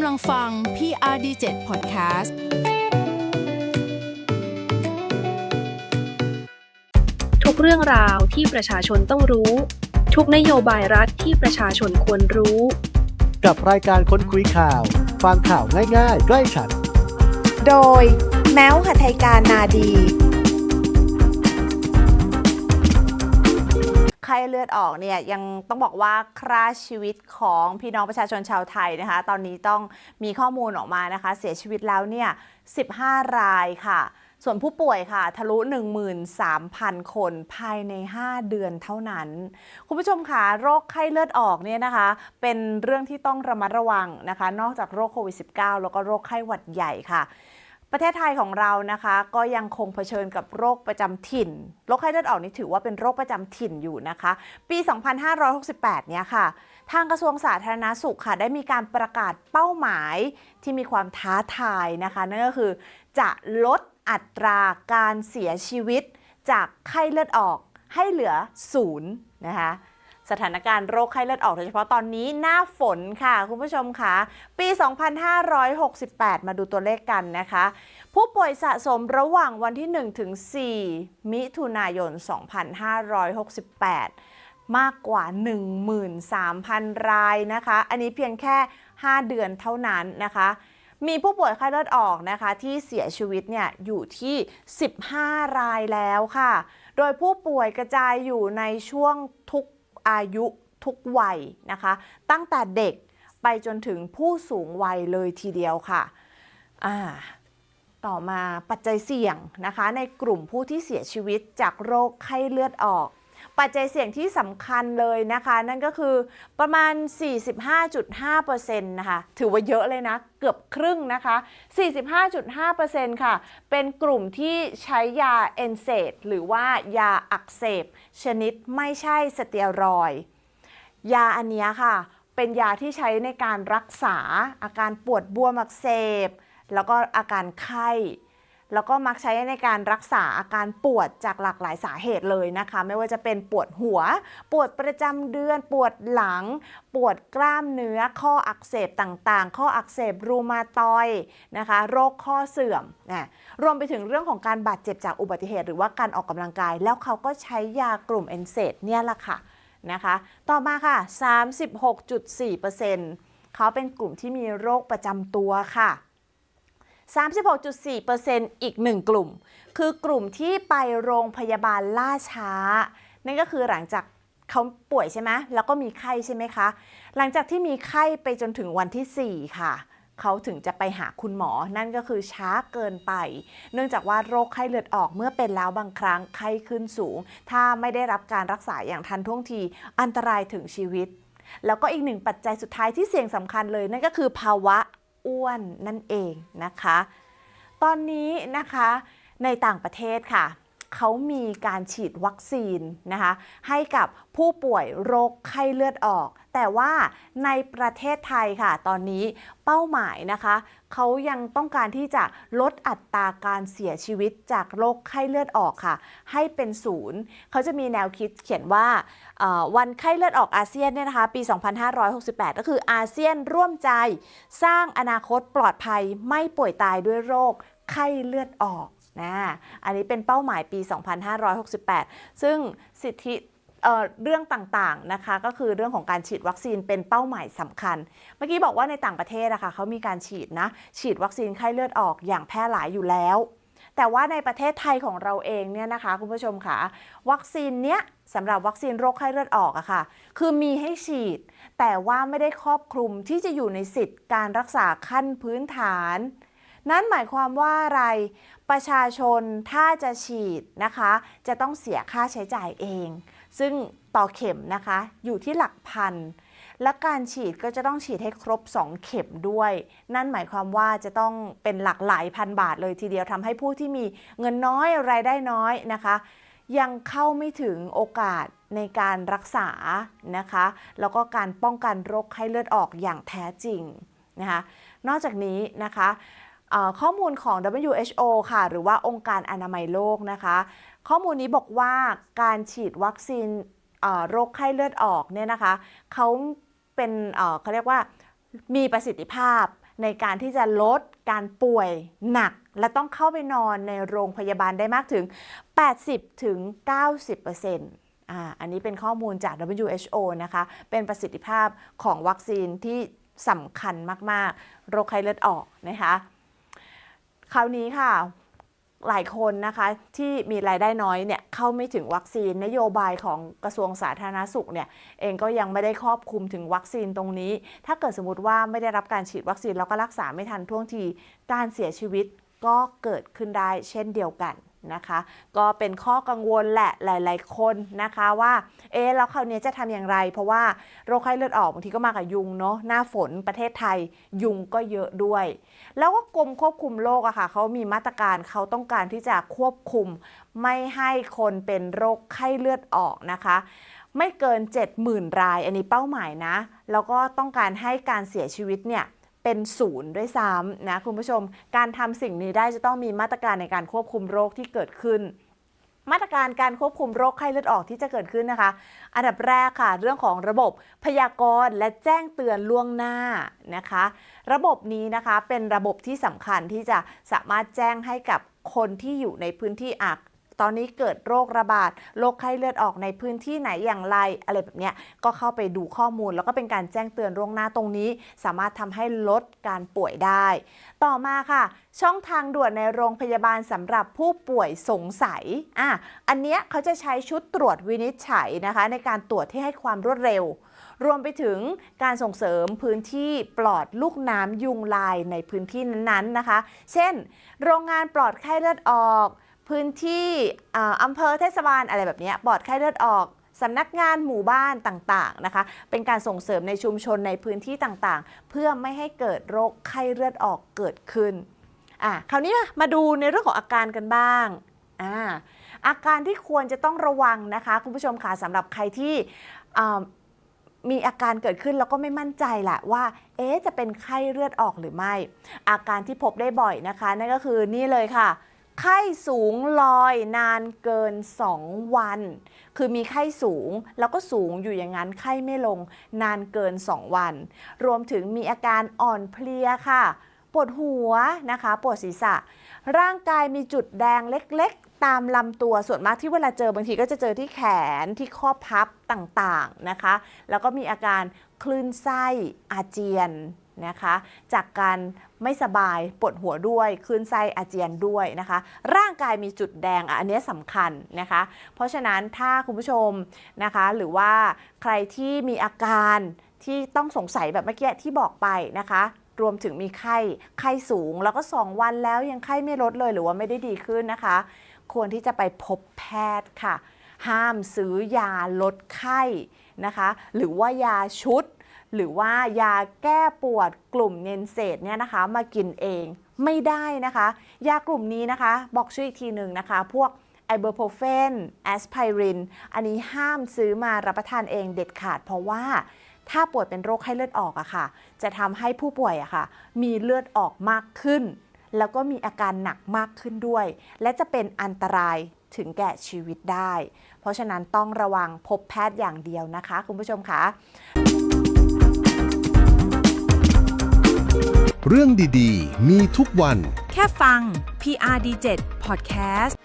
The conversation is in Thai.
ำลังฟัง PRD7 Podcast ทุกเรื่องราวที่ประชาชนต้องรู้ ทุกนโยบายรัฐที่ประชาชนควรรู้ กับรายการค้นคุยข่าว ฟังข่าวง่ายๆ ใกล้ฉัน โดยแม้วหัไทยการนาดี ข้เลือดออกเนี่ยยังต้องบอกว่าคร่าชีวิตของพี่น้องประชาชนชาวไทยนะคะ ตอนนี้ต้องมีข้อมูลออกมานะคะ เสียชีวิตแล้วเนี่ย 15 รายค่ะ ส่วนผู้ป่วยค่ะ ทะลุ 13,000 คนภายใน 5 เดือนเท่านั้น คุณผู้ชมคะโรคไข้เลือดออกเนี่ยนะคะ เป็นเรื่องที่ต้องระมัดระวังนะคะ นอกจากโรคโควิด -19 แล้วก็โรคไข้หวัดใหญ่ค่ะ ประเทศไทยของเรานะคะก็ยังคงเผชิญกับโรคประจำถิ่น โรคไข้เลือดออกนี่ถือว่าเป็นโรคประจำถิ่นอยู่นะคะ ปี 2568 เนี่ยค่ะ ทางกระทรวงสาธารณาสุขค่ะ ได้มีการประกาศเป้าหมายที่มีความท้าทายนะคะ นั่นก็คือ จะลดอัตราการเสียชีวิตจากไข้เลือดออกให้เหลือศูนย์นะคะ สถานการณ์โรคไข้เลือดออกโดยเฉพาะตอนนี้หน้าฝนค่ะ คุณผู้ชมค่ะ ปี 2568 มาดูตัวเลขกันนะคะ ผู้ป่วยสะสมระหว่างวันที่ 1 ถึง 4 มิถุนายน 2568 มากกว่า 13,000 รายนะคะ อันนี้เพียงแค่ 5 เดือนเท่านั้นนะคะมีผู้ป่วยไข้เลือดออกนะคะที่เสียชีวิตเนี่ยอยู่ที่ 15 รายแล้วค่ะ โดยผู้ป่วยกระจายอยู่ในช่วงทุก อายุทุกวัยนะคะ ตั้งแต่เด็กไปจนถึงผู้สูงวัยเลยทีเดียวค่ะอ่าต่อมาปัจจัยเสี่ยงนะคะ ในกลุ่มผู้ที่เสียชีวิตจากโรคไข้เลือดออก ปัจจัยเสี่ยงที่สำคัญเลยนะคะ นั่นก็คือประมาณ 45.5%นะคะถือว่าเยอะเลยนะ เกือบครึ่งนะคะ 45.5%ค่ะ เป็นกลุ่มที่ใช้ยาเอนเซดหรือว่ายาอักเสบ ชนิดไม่ใช่สเตียรอยยาอันนี้ค่ะ เป็นยาที่ใช้ในการรักษาอาการปวดบวมอักเสบ แล้วก็อาการไข้ แล้วก็มักใช้ในการรักษาอาการปวดจากหลากหลายสาเหตุเลยนะคะ ไม่ว่าจะเป็นปวดหัว ปวดประจำเดือน ปวดหลัง ปวดกล้ามเนื้อ ข้ออักเสบต่างๆ ข้ออักเสบรูมาตอยนะคะ โรคข้อเสื่อมนะรวมไปถึงเรื่องของการบาดเจ็บจากอุบัติเหตุ หรือว่าการออกกำลังกาย แล้วเขาก็ใช้ยากลุ่มเอนเซดเนี่ยแหละค่ะนะคะ ต่อมาค่ะ 36.4%เขาเป็นกลุ่มที่มีโรคประจำตัวค่ะ 36.4%อีกหนึ่งกลุ่ม คือกลุ่มที่ไปโรงพยาบาลล่าช้า นั่นก็คือหลังจากเขาป่วยใช่ไหมแล้วก็มีไข้ใช่ไหมคะ หลังจากที่มีไข้ไปจนถึงวันที่ 4 ค่ะเขาถึงจะไปหาคุณหมอ นั่นก็คือช้าเกินไป เนื่องจากว่าโรคไข้เลือดออกเมื่อเป็นแล้วบางครั้งไข้ขึ้นสูง ถ้าไม่ได้รับการรักษาอย่างทันท่วงที อันตรายถึงชีวิต แล้วก็อีกหนึ่งปัจจัยสุดท้ายที่เสี่ยงสำคัญเลย นั่นก็คือภาวะ อ้วนนั่นเองนะคะ ตอนนี้นะคะในต่างประเทศค่ะเขามีการฉีดวัคซีนนะคะให้กับผู้ป่วยโรคไข้เลือดออก แต่ว่าในประเทศไทยค่ะ ตอนนี้เป้าหมายนะคะเขายังต้องการที่จะลดอัตราการเสียชีวิตจากโรคไข้เลือดออกค่ะ ให้เป็นศูนย์เขาจะมีแนวคิดเขียนว่าวันไข้เลือดออกอาเซียนเนี่ยนะคะ ปี 2568 ก็คืออาเซียนร่วมใจสร้างอนาคตปลอดภัยไม่ป่วยตายด้วยโรคไข้เลือดออกนะอันนี้เป็นเป้าหมายปี 2568 ซึ่งสิทธิ เเรื่องต่างๆนะคะก็คือเรื่องของการฉีดวัคซีนเป็นเป้าหมายสำคัญ เมื่อกี้บอกว่าในต่างประเทศนะคะเขามีการฉีดนะฉีดวัคซีนไข้เลือดออกอย่างแพร่หลายอยู่แล้ว แต่ว่าในประเทศไทยของเราเองเนี่ยนะคะคุณผู้ชมค่ะวัคซีนเนี้ยสำหรับวัคซีนโรคไข้เลือดออกอะค่ะ คือมีให้ฉีด แต่ว่าไม่ได้ครอบคลุมที่จะอยู่ในสิทธิ์การรักษาขั้นพื้นฐาน นั่นหมายความว่าอะไรประชาชนถ้าจะฉีดนะคะ จะต้องเสียค่าใช้จ่ายเอง ซึ่งต่อเข็มนะคะอยู่ที่หลักพัน และการฉีดก็จะต้องฉีดให้ครบ 2 เข็มด้วย นั่นหมายความว่าจะต้องเป็นหลักหลายพันบาทเลยทีเดียวทำให้ผู้ที่มีเงินน้อยรายได้น้อยนะคะ ยังเข้าไม่ถึงโอกาสในการรักษานะคะ แล้วก็การป้องกันโรคไข้เลือดออกอย่างแท้จริงนะคะนอกจากนี้นะคะข้อมูลของ WHO ค่ะ หรือว่าองค์การอนามัยโลกนะคะ ข้อมูลนี้บอกว่าการฉีดวัคซีนโรคไข้เลือดออกเนี่ยนะคะเขาเป็นเขาเรียกว่ามีประสิทธิภาพในการที่จะลดการป่วยหนัก และต้องเข้าไปนอนในโรงพยาบาลได้มากถึง 80ถึง90%อันนี้เป็นข้อมูลจาก WHO นะคะ เป็นประสิทธิภาพของวัคซีนที่สำคัญมาก ๆ โรคไข้เลือดออกนะคะ คราวนี้ค่ะ หลายคนนะคะที่มีรายได้น้อยเนี่ยเข้าไม่ถึงวัคซีนนโยบายของกระทรวงสาธารณสุขเนี่ยเองก็ยังไม่ได้ครอบคลุมถึงวัคซีนตรงนี้ ถ้าเกิดสมมติว่าไม่ได้รับการฉีดวัคซีนแล้วก็รักษาไม่ทันท่วงทีการเสียชีวิตก็เกิดขึ้นได้เช่นเดียวกัน นะคะ ก็เป็นข้อกังวลแหละหลาย ๆ คนนะคะว่าเอ๊ะแล้วคราวนี้จะทำอย่างไร เพราะว่าโรคไข้เลือดออกบางทีก็มากับยุงเนาะหน้าฝนประเทศไทยยุงก็เยอะด้วย แล้วก็กรมควบคุมโรคอะค่ะเขามีมาตรการเขาต้องการที่จะควบคุม ไม่ให้คนเป็นโรคไข้เลือดออกนะคะไม่เกิน 70,000 ราย อันนี้เป้าหมายนะ แล้วก็ต้องการให้การเสียชีวิตเนี่ย เป็นศูนย์ด้วยซ้ำนะคุณผู้ชม การทำสิ่งนี้ได้จะต้องมีมาตรการในการควบคุมโรคที่เกิดขึ้น มาตรการการควบคุมโรคไข้เลือดออกที่จะเกิดขึ้นนะคะ อันดับแรกค่ะ เรื่องของระบบพยากรณ์และแจ้งเตือนล่วงหน้านะคะ ระบบนี้นะคะเป็นระบบที่สำคัญที่จะสามารถแจ้งให้กับคนที่อยู่ในพื้นที่อัก ตอนนี้เกิดโรคระบาดโรคไข้เลือดออกในพื้นที่ไหนอย่างไรอะไรแบบเนี้ยก็เข้าไปดูข้อมูล แล้วก็เป็นการแจ้งเตือนล่วงหน้าตรงนี้ สามารถทำให้ลดการป่วยได้ ต่อมาค่ะ ช่องทางด่วนในโรงพยาบาลสำหรับผู้ป่วยสงสัยอะอันเนี้ยเขาจะใช้ชุดตรวจวินิจฉัยนะคะ ในการตรวจที่ให้ความรวดเร็ว รวมไปถึงการส่งเสริมพื้นที่ปลอดลูกน้ำยุงลายในพื้นที่นั้นๆนะคะ เช่น โรงงานปลอดไข้เลือดออก พื้นที่ออำเภอเทศบาลอะไรแบบนี้ปลอดไข้เลือดออกสำนักงานหมู่บ้านต่างๆนะคะ เป็นการส่งเสริมในชุมชนในพื้นที่ต่างๆ เพื่อไม่ให้เกิดโรคไข้เลือดออกเกิดขึ้นอะคราวนี้มาดูในเรื่องของอาการกันบ้างอ่าอาการที่ควรจะต้องระวังนะคะคุณผู้ชมค่ะสำหรับใครที่มีอาการเกิดขึ้นแล้วก็ไม่มั่นใจแหละว่า เอ๊จะเป็นไข้เลือดออกหรือไม่ อาการที่พบได้บ่อยนะคะ นั่นก็คือนี่เลยค่ะ ไข้สูงลอยนานเกิน 2 วัน คือมีไข้สูงแล้วก็สูงอยู่อย่างนั้นไข้ไม่ลงนานเกิน 2 วัน รวมถึงมีอาการอ่อนเพลียค่ะ ปวดหัวนะคะปวดศีรษะ ร่างกายมีจุดแดงเล็กๆ ตามลำตัวส่วนมากที่เวลาเจอบางทีก็จะเจอที่แขนที่ข้อพับต่างๆนะคะ แล้วก็มีอาการคลื่นไส้อาเจียน นะคะ จากการไม่สบายปวดหัวด้วยคลื่นไส้อาเจียนด้วยนะคะ ร่างกายมีจุดแดงอันนี้สำคัญนะคะ เพราะฉะนั้นถ้าคุณผู้ชมนะคะ หรือว่าใครที่มีอาการที่ต้องสงสัยแบบเมื่อกี้ที่บอกไปนะคะรวมถึงมีไข้ ไข้สูง แล้วก็ 2 วันแล้วยังไข้ไม่ลดเลยหรือว่าไม่ได้ดีขึ้นนะคะ ควรที่จะไปพบแพทย์ค่ะ ห้ามซื้อยาลดไข้นะคะ หรือว่ายาชุด หรือว่ายาแก้ปวดกลุ่มเนนเซตเนี่ยนะคะ มากินเองไม่ได้นะคะ ยากลุ่มนี้นะคะ บอกชื่ออีกทีหนึ่งนะคะ พวกไอเบอร์โพเฟนแอสไพริน อันนี้ห้ามซื้อมารับประทานเองเด็ดขาด เพราะว่าถ้าป่วยเป็นโรคไข้เลือดออกอะค่ะ จะทำให้ผู้ป่วยอะค่ะ มีเลือดออกมากขึ้น แล้วก็มีอาการหนักมากขึ้นด้วย และจะเป็นอันตราย ถึงแก่ชีวิตได้ เพราะฉะนั้นต้องระวังพบแพทย์อย่างเดียวนะคะ คุณผู้ชมคะเรื่องดีๆ มีทุกวัน แค่ฟัง PRD7 Podcast